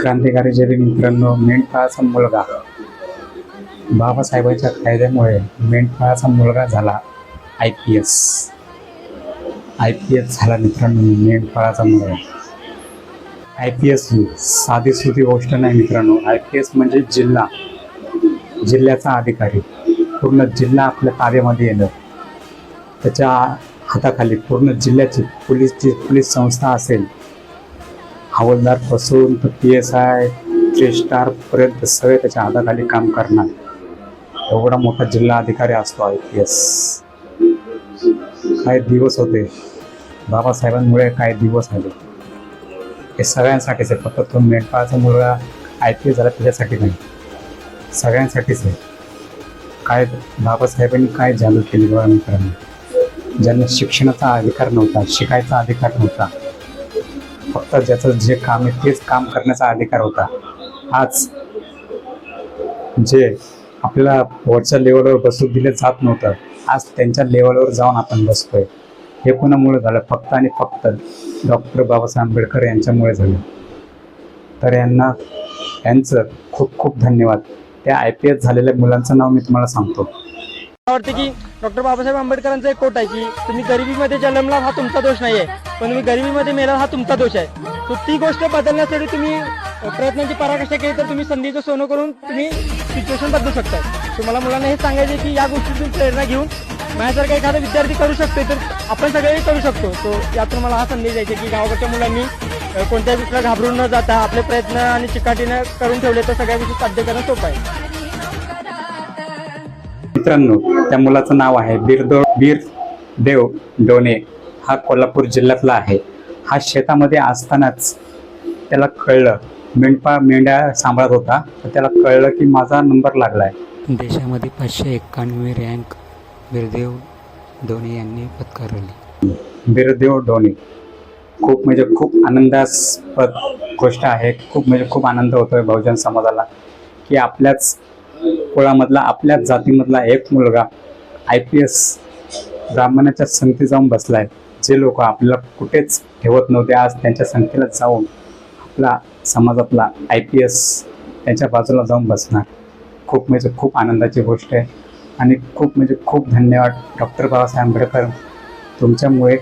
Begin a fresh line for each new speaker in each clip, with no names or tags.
क्रांतिकारी जरी मित्रांनो मेंढपाळाचा मुलगा. बाबासाहेबांच्या कायद्यामुळे मेंढपाळाचा मुलगा झाला I P S. I P S झाला मित्रांनो मेंढपाळाचा मुलगा. आय पी एस साधी सुधी गोष्ट नाही मित्रांनो. आय पी एस म्हणजे जिल्हा. जिल्ह्याचा अधिकारी. पूर्ण जिल्हा आपल्या ताब्यामध्ये येणं. त्याच्या हाताखाली पूर्ण जिल्ह्याची पोलीस जी पोलीस संस्था असेल हवालदारपासून तर पी एस आय थ्री स्टारपर्यंत सगळे त्याच्या हाताखाली काम करणार. एवढा मोठा जिल्हा अधिकारी असतो आय पी एस काय दिवस होते. बाबासाहेबांमुळे काय दिवस आले हे सगळ्यांसाठीच आहे. फक्त तो मेंढपाळाचा मुलगा आय पी एस झाला त्याच्यासाठी नाही. सगळ्यांसाठीच आहे. काय बाबासाहेबांनी काय जादू केली बघा मित्रांनो. ज्यांना शिक्षणाचा अधिकार नव्हता शिकायचा अधिकार नव्हता फक्त ज्याचं जे काम आहे तेच काम करण्याचा अधिकार होता. आज जे आपल्याला वरच्या लेवलवर बसू दिलं जात नव्हतं आज त्यांच्या लेवलवर जाऊन आपण बसतोय. हे कोणामुळे झालं? फक्त आणि फक्त डॉक्टर बाबासाहेब आंबेडकर यांच्यामुळे झालं. तर यांना यांचं खूप खूप धन्यवाद. त्या आय पी एस झालेल्या मुलांचं नाव मी तुम्हाला सांगतो.
मला वाटतं की डॉक्टर बाबासाहेब आंबेडकरांचं एक कोट आहे की तुम्ही गरिबीमध्ये जन्मला हा तुमचा दोष नाही आहे पण तुम्ही गरिबीमध्ये मेला हा तुमचा दोष आहे. तर ती गोष्ट बदलण्यासाठी तुम्ही प्रयत्नांची पराकाष्ठा केली तर तुम्ही संधीचं सोनं करून तुम्ही सिच्युएशन बदलू शकता तुम्हाला मुलांना हे सांगायचे की या गोष्टीतून प्रेरणा घेऊन माझ्यासारखा एखादा विद्यार्थी करू शकतो तर आपण सगळे करू शकतो. तो यातून मला हा संदेश द्यायचा की गावाकडच्या मुलांनी कोणत्या कोणत्याही गोष्टीला घाबरून न जाता आपले प्रयत्न आणि चिकाटीनं करून ठेवले तर सगळ्या गोष्टी साध्य करणं सोपं आहे.
मित्रांनो त्या मुलाचं नाव आहे बीरदो बीर देव डोने हा कोल्हापूर जिल्ह्यातला आहे. हा शेतामध्ये असतानाच त्याला कळलं मेंढपा मेंढ्या सांभाळत होता. तर त्याला कळलं की माझा नंबर लागलाय.
देशामध्ये पाचशे एक्कावन्नवी रँक बिरदेव धोनी यांनी पत्करवली
बीरदेव डोणे खूप म्हणजे खूप आनंदास्पद गोष्ट आहे. खूप म्हणजे खूप आनंद होतोय बहुजन समाजाला की आपल्याच कुळामधला आपल्याच जातीमधला एक मुलगा आय पी एस ब्राह्मणाच्या संगती जाऊन बसलाय. जे लोक आपल्याला कुठेच ठेवत नव्हते आज त्यांच्या संख्येला जाऊन आपला समाजातला आय पी एस त्यांच्या बाजूला जाऊन बसणार. खूप म्हणजे खूप आनंदाची गोष्ट आहे. आणि खूप म्हणजे खूप धन्यवाद डॉक्टर बाबासाहेब आंबेडकर तुमच्यामुळे.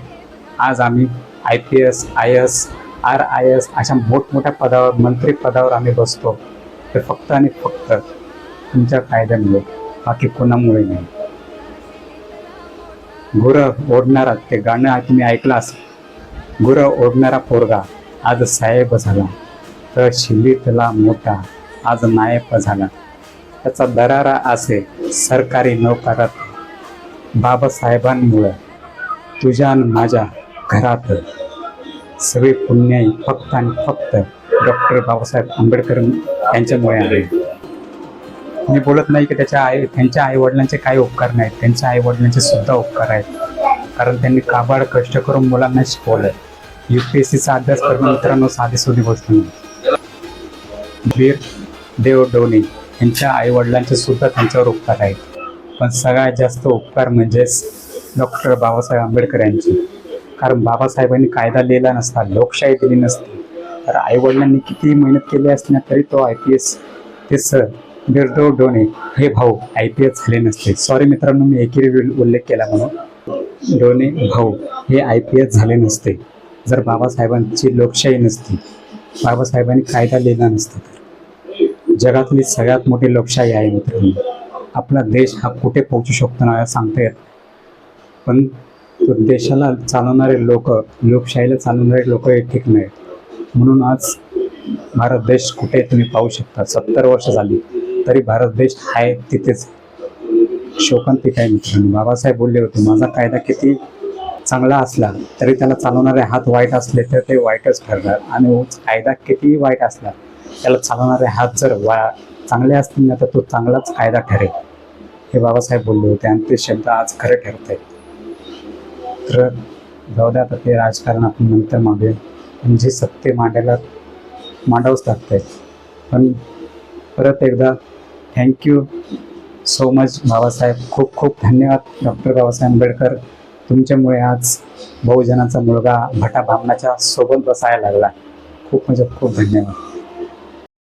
आज आम्ही I P S I S R I S अशा मोठमोठ्या पदावर मंत्री पदावर आम्ही बसतो. ते फक्त आणि फक्त तुमच्या कायद्यामुळे बाकी कोणामुळे नाही. गुरं ओढणारा ते गाणं तुम्ही ऐकलं असेल. गुरं ओढणारा पोरगा आज साहेब झाला. तर शिलीतला मोठा आज नायक झाला. त्याचा दरारा असे सरकारी नोकरात बाबासाहेबांमुळं तुझ्या आणि माझ्या घरात सगळे पुण्याई फक्त आणि फक्त डॉक्टर बाबासाहेब आंबेडकर यांच्यामुळे आहे. मी बोलत नाही की त्याच्या आई त्यांच्या आई वडिलांचे काही उपकार नाहीत. त्यांच्या आई वडिलांचे सुद्धा उपकार आहेत. कारण त्यांनी काबाड कष्ट करून मुलांना शिकवलं यू पी एस सीचा अभ्यास करणं मित्रांनो साधी सुधी गोष्ट नाही. वीर देव डोनी यांच्या आई वडिलांचे सुद्धा त्यांच्यावर उपकार आहेत. पण सगळ्यात जास्त उपकार म्हणजेच डॉक्टर बाबासाहेब आंबेडकर यांचे. कारण बाबासाहेबांनी कायदा लिहिला नसता लोकशाही दिली नसती. तर आई वडिलांनी कितीही मेहनत केली असल्या तरी तो आय पी एस ते सर बिरदो डोणे हे भाऊ आय पी एस झाले नसते. सॉरी मित्रांनो मी एकेरी उल्लेख केला म्हणून. डोणे भाऊ हे आय पी एस झाले नसते. जर बाबासाहेबांची लोकशाही नसती बाबासाहेबांनी कायदा लिहिला नसता तर. जगातली सगळ्यात मोठी लोकशाही आहे मित्रांनो. आपला देश हा कुठे पोहोचू शकतो ना सांगता येत पण तो देशाला चालवणारे लोक लोकशाहीला चालवणारे लोक हे ठीक नाही. म्हणून आज भारत देश कुठे तुम्ही पाहू शकता. सत्तर वर्ष झाली. तरी भारत देश आहे तिथेच. शोकांतिक आहे मित्रांनो. बाबासाहेब बोलले होते माझा कायदा किती चांगला असला तरी त्याला चालवणारे हात वाईट असले तर ते वाईटच ठरणार. आणि कायदा कितीही वाईट असला त्याला चालवणारे हात जर वा चांगले असतील ना तर तो चांगलाच कायदा ठरेल. हे बाबासाहेब बोलले होते आणि ते शब्द आज खरे ठरत आहेत तर जाऊ द्या आता ते राजकारण आपण नंतर मागे म्हणजे सत्य मांडायला मांडावंच लागतंय. पण परत एकदा थँक्यू सो मच बाबासाहेब. खूप खूप धन्यवाद डॉक्टर बाबासाहेब आंबेडकर. तुमच्यामुळे आज बहुजनाचा मुलगा भटा भामनाच्या सोबत बसायला लागला. खूप म्हणजे खूप धन्यवाद.